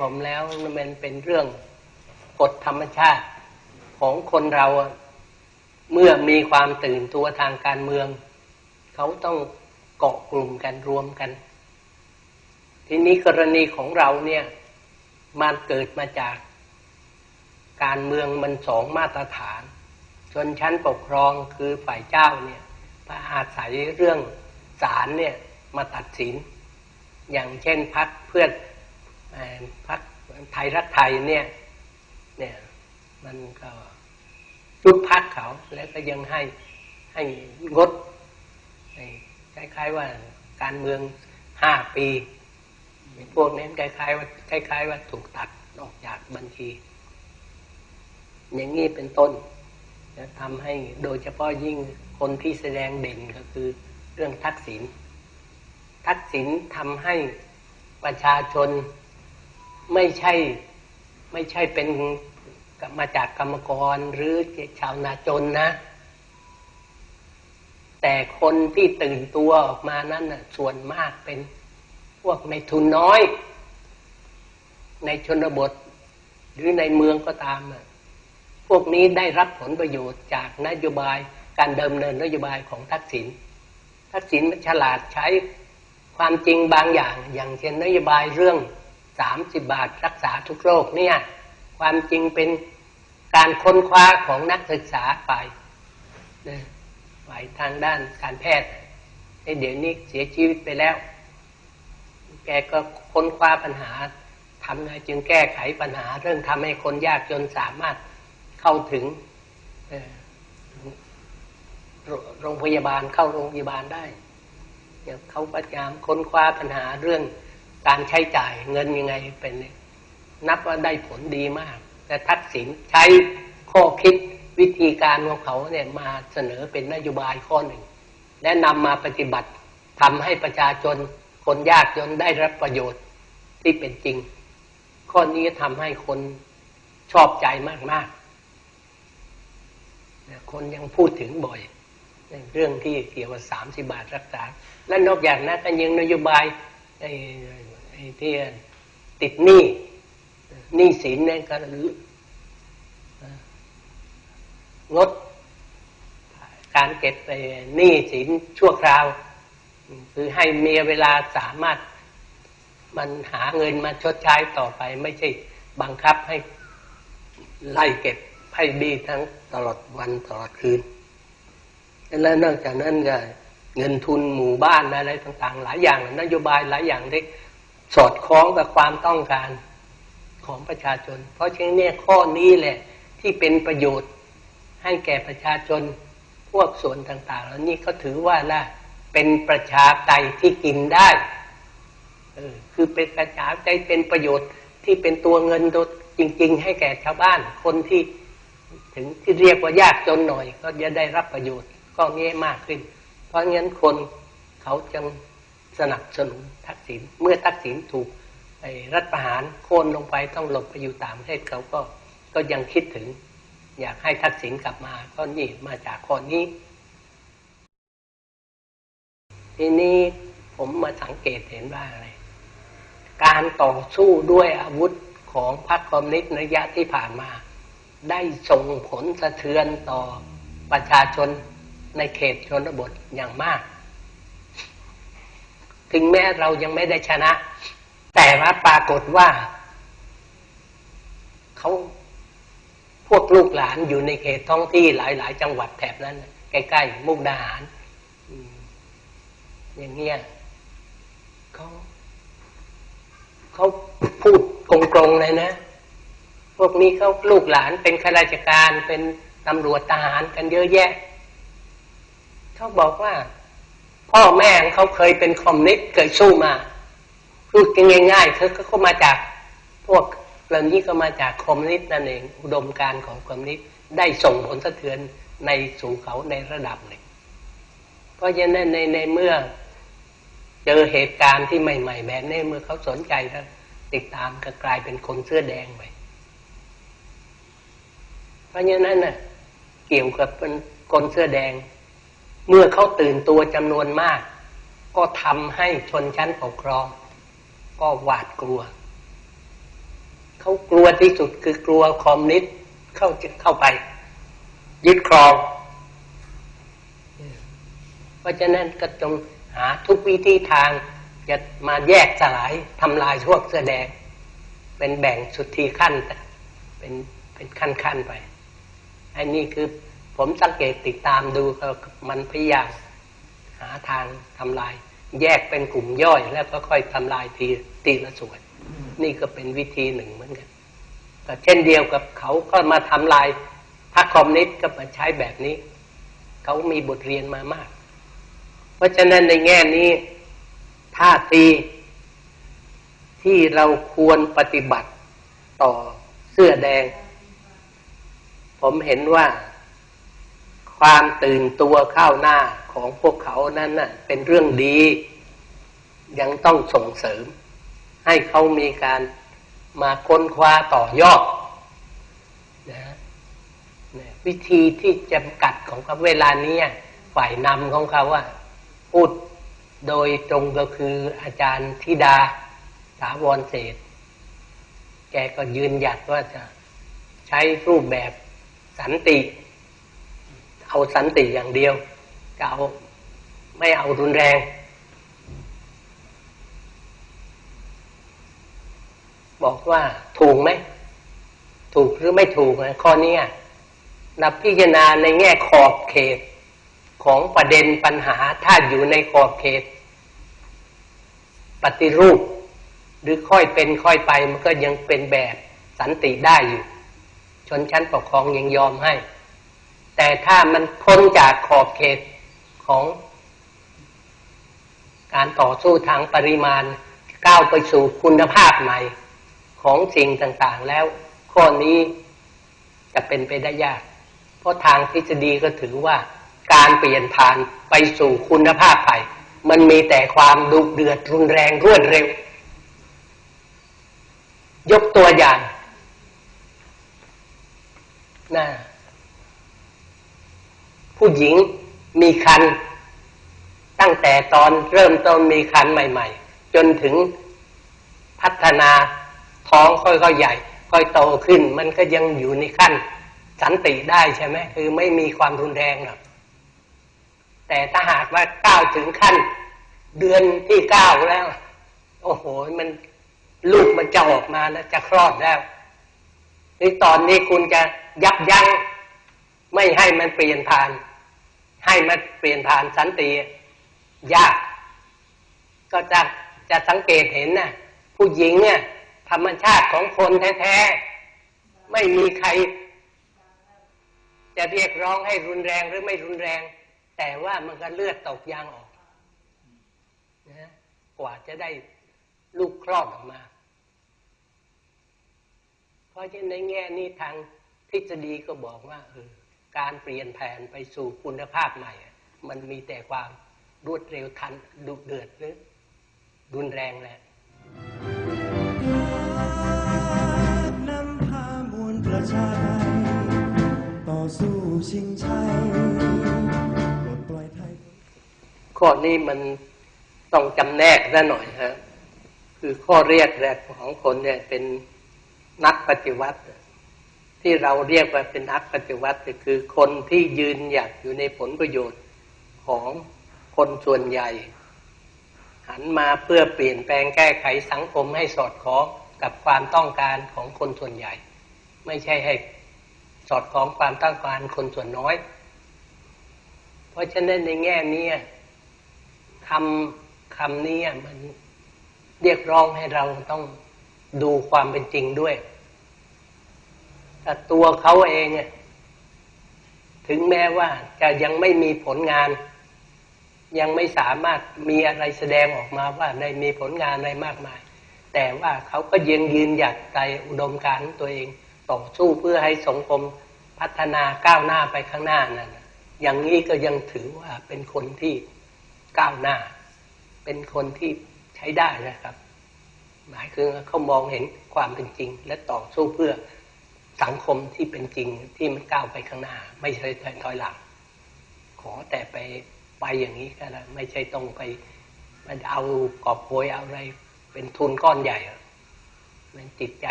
ผมแล้วมันเป็นเรื่องกฎธรรมชาติของคนเราเมื่อมีความตื่นตัวทางการเมือง เขาต้องเกาะกลุ่มกันรวมกัน ทีนี้กรณีของเราเนี่ย มันเกิดมาจาก การเมืองมันสองมาตรฐาน ชนชั้นปกครองคือฝ่ายเจ้าเนี่ยพระอาศัยเรื่องศาลเนี่ยมาตัดสิน อย่างเช่นพักเพื่อ พักไทยรักไทยเนี่ย เนี่ย มันก็ยุบพักเขาแล้วก็ยังให้ให้งดคล้ายๆว่าการเมืองห้าปีพวกนี้คล้ายๆว่าคล้าย ๆ ว่าถูกตัดออกจากบัญชี อย่างนี้เป็นต้นจะทำให้โดยเฉพาะยิ่งคนที่แสดงเด่นก็คือเรื่องทักษิณทักษิณทำให้ประชาชน ไม่ใช่ไม่ใช่เป็นมาจากกรรมกรหรือชาวนาจนนะ แต่คนที่ตื่นตัวออกมานั้นนะส่วนมากเป็นพวกในทุนน้อย ในชนบท หรือในเมืองก็ตามนะพวกนี้ได้รับผลประโยชน์จากนโยบายการเดิมเนินนโยบายของทักษิณทักษิณฉลาดใช้ความจริงบางอย่าง อย่างเช่นนโยบายเรื่อง สามสิบบาทรักษาทุกโรคเนี่ย ความจริงเป็นการค้นคว้าของนักศึกษาไปฝ่ายทางด้านการแพทย์ในเดี๋ยวนี้เสียชีวิตไปแล้ว แกก็ค้นคว้าปัญหาทำไงจึงแก้ไขปัญหา เรื่องทำให้คนยากจนสามารถเข้าถึงโรงพยาบาลเข้าโรงพยาบาลได้ เขาพยายามค้นคว้าปัญหาเรื่อง การใช้จ่ายเงินยังไงเป็นนับว่าได้ผลดีมาก แต่ทักษิณใช้ข้อคิดวิธีการของเขาเนี่ยมาเสนอเป็นนโยบายข้อหนึ่ง และนำมาปฏิบัติทำให้ประชาชนคนยากจนได้รับประโยชน์ที่เป็นจริง ข้อนี้ทำให้คนชอบใจมากๆ คนยังพูดถึงบ่อยเรื่องที่เกี่ยวกับสามสิบาทรักษา และนอกจากนั้นก็ยังนโยบาย ที่ติดหนี้หนี้สินนี่ยก็งดการเก็บหนี้สินชั่วคราว คือให้เมียเวลาสามารถมันหาเงินมาชดใช้ต่อไป ไม่ใช่บังคับให้ไล่เก็บให้ดีทั้งตลอดวันตลอดคืน แล้วนอกจากนั้นก็เงินทุนหมู่บ้านอะไรต่าง ๆ หลายอย่างนโยบายหลายอย่างที่ สอดคล้องกับความต้องการของประชาชน เพราะฉะนั้นเนี่ยข้อนี้แหละที่เป็นประโยชน์ให้แก่ประชาชนพวกส่วนต่าง ๆ แล้วนี่เขาถือว่าละเป็นประชาไตที่กินได้เออคือเป็นประชาไตเป็นประโยชน์ที่เป็นตัวเงินตัวจริง ๆ ให้แก่ชาวบ้าน คนที่ถึงที่เรียกว่ายากจนหน่อย ก็จะได้รับประโยชน์ก็เงี้ยมากขึ้น เพราะงั้นคนเขาจึงสนับสนุนทัก ษิณเมื่อทักษิณถูกรัฐประหารโค่นลงไปต้องหลบไปอยู่ต่างประเทศเขาก็ก็ยังคิดถึง อยากให้ทักษิณกลับมาก็นี่มาจากคนนี้ ทีนี้ผมมาสังเกตเห็นว่าอะไร การต่อสู้ด้วยอาวุธของพรรคคอมมิวนิสต์ระยะที่ผ่านมา ได้ส่งผลสะเทือนต่อประชาชนในเขตชนบทอย่างมาก ถึงแม้เรายังไม่ได้ชนะ แต่ว่าปรากฏว่าเขาพวกลูกหลานอยู่ในเขตท้องที่หลาย ๆ จังหวัดแถบนั้น ใกล้ ๆ มุกดาหารอย่างเงี้ยเขาเขาพูดกงๆเลยนะ พวกนี้เขาลูกหลานเป็นข้าราชการเป็นตำรวจทหารกันเยอะแยะ เขาบอกว่า พ่อแม่เขาเคยเป็นคอมมิวนิสต์เคยสู้มาพูดกันง่ายๆเขาก็มาจากพวกเรื่องนี้ก็มาจากคอมมิวนิสต์นั่นเองอุดมการของคอมมิวนิสต์ได้ส่งผลสะเทือนในสู่เขาในระดับหนึ่งเพราะฉะนั้นในในเมื่อเจอเหตุการณ์ที่ใหม่ๆแบบนี้เมื่อเขาสนใจแล้วติดตามก็กลายเป็นคนเสื้อแดงไปเพราะฉะนั้นน่ะเกี่ยวกับเป็นคนเสื้อแดง เมื่อเขาตื่นตัวจำนวนมาก ก็ทำให้ชนชั้นปกครอง ก็หวาดกลัว เขากลัวที่สุดคือกลัวคอมนิสเข้าเข้าไป ยึดครอง เพราะฉะนั้นก็จงหาทุกวิธีทางจะมาแยกสลายทำลายพวกเสื้อแดง เป็นแบ่งสุดทีขั้นเป็นเป็นขั้นขั้นไปอันนี้คือ ผมสังเกตติดตามดูมันพยายามหาทางทำลาย แยกเป็นกลุ่มย่อยแล้วก็ค่อยทำลายทีตีละส่วน นี่ก็เป็นวิธีหนึ่งเหมือนกันก็เช่นเดียวกับเขาก็มาทำลายพรรคคอมมิวนิสต์ก็มาใช้แบบนี้ เขามีบทเรียนมามาก เพราะฉะนั้นในแง่นี้ท่าทีที่เราควรปฏิบัติต่อเสื้อแดง ผมเห็นว่า ความตื่นตัวเข้าหน้าของพวกเขานั้นน่ะเป็นเรื่องดี ยังต้องส่งเสริม ให้เขามีการมาค้นคว้าต่อยอดนะวิธีที่จำกัดของเขาเวลานี้ฝ่ายนำของเขาว่าพูดโดยตรงก็คืออาจารย์ธิดาสาวรเศษ แกก็ยืนหยัดว่าจะใช้รูปแบบสันติ เอาสันติอย่างเดียวจะเอาไม่เอารุนแรง บอกว่าถูกไหม ถูกหรือไม่ถูกนะข้อนี้นับพิจารณาในแง่ขอบเขต ของประเด็นปัญหาถ้าอยู่ในขอบเขต ปฏิรูป หรือค่อยเป็นค่อยไปมันก็ยังเป็นแบบสันติได้อยู่ ชนชั้นปกครองยังยอมให้ แต่ถ้ามันพ้นจากขอบเขตของ การต่อสู้ทางปริมาณก้าวไปสู่คุณภาพใหม่ของสิ่งต่างๆ แล้วข้อนี้จะเป็นไปได้ยาก เพราะทางทฤษฎีก็ถือว่าการเปลี่ยนผ่านไปสู่คุณภาพใหม่มันมีแต่ความดุเดือดรุนแรงรวดเร็ว ยกตัวอย่างน่า ผู้หญิงมีคันตั้งแต่ตอนเริ่มต้นมีคันใหม่ ๆ จนถึงพัฒนาท้องค่อยๆใหญ่ ค่อยโตขึ้น มันก็ยังอยู่ในขั้น สันติได้ใช่ไหมคือไม่มีความรุนแรงหรอกแต่ถ้าหากว่าก้าวถึงขั้น เดือนที่เก้าแล้ว โอ้โหมันลูกมันจะออกมาแล้วจะคลอดแล้วนี่ตอนนี้คุณจะยับยั้ง ให้มันเปลี่ยนผ่าน ให้มันเปลี่ยนผ่านสันติยาก ก็จะจะสังเกตเห็นนะผู้หญิงเนี่ยธรรมชาติของคนแท้ๆ ไม่มีใคร จะเรียกร้องให้รุนแรงหรือไม่รุนแรง แต่ว่ามันก็เลือดตกยางออกนะกว่าจะได้ลูกคลอดออกมา เพราะฉะนั้นในแง่นี้ทางทฤษฎีก็บอกว่าเออ การเปลี่ยนแผนไปสู่คุณภาพใหม่ มันมีแต่ความรวดเร็วทันดุเดือดหรือรุนแรงแหละนำพามวลประชาต่อสู้ชิงชัยปลดปล่อยไทย ข้อนี้มันต้องจำแนกซะหน่อยฮะ คือข้อเรียกแรกของคนเนี่ยเป็นนักปฏิวัติ ที่เราเรียกว่าเป็นนักปฏิวัติคือคนที่ยืนหยัดอยู่ในผลประโยชน์ของคนส่วนใหญ่ หันมาเพื่อเปลี่ยนแปลงแก้ไขสังคมให้สอดคล้องกับความต้องการของคนส่วนใหญ่ ไม่ใช่ให้สอดคล้องความต้องการคนส่วนน้อย เพราะฉะนั้นในแง่นี้คำคำนี้มันเรียกร้องให้เราต้องดูความเป็นจริงด้วย แต่ตัวเขาเองถึงแม้ว่าจะยังไม่มีผลงาน ยังไม่สามารถมีอะไรแสดงออกมาว่าได้มีผลงานอะไรมากมาย แต่ว่าเขาก็ยังยืนหยัดใจอุดมการตัวเองต่อสู้เพื่อให้สังคมพัฒนาก้าวหน้าไปข้างหน้านั่นอย่างนี้ก็ยังถือว่าเป็นคนที่ก้าวหน้า เป็นคนที่ใช้ได้นะครับ หมายคือเขามองเห็นความเป็นจริง และต่อสู้เพื่อ สังคมที่เป็นจริงที่มันก้าวไปข้างหน้า ไม่ใช่ถอยหลัง ขอแต่ไปไปอย่างนี้ก็แล้วไม่ใช่ต้องไปมันเอากอบโวยเอาอะไร เป็นทุนก้อนใหญ่มันจิตใจ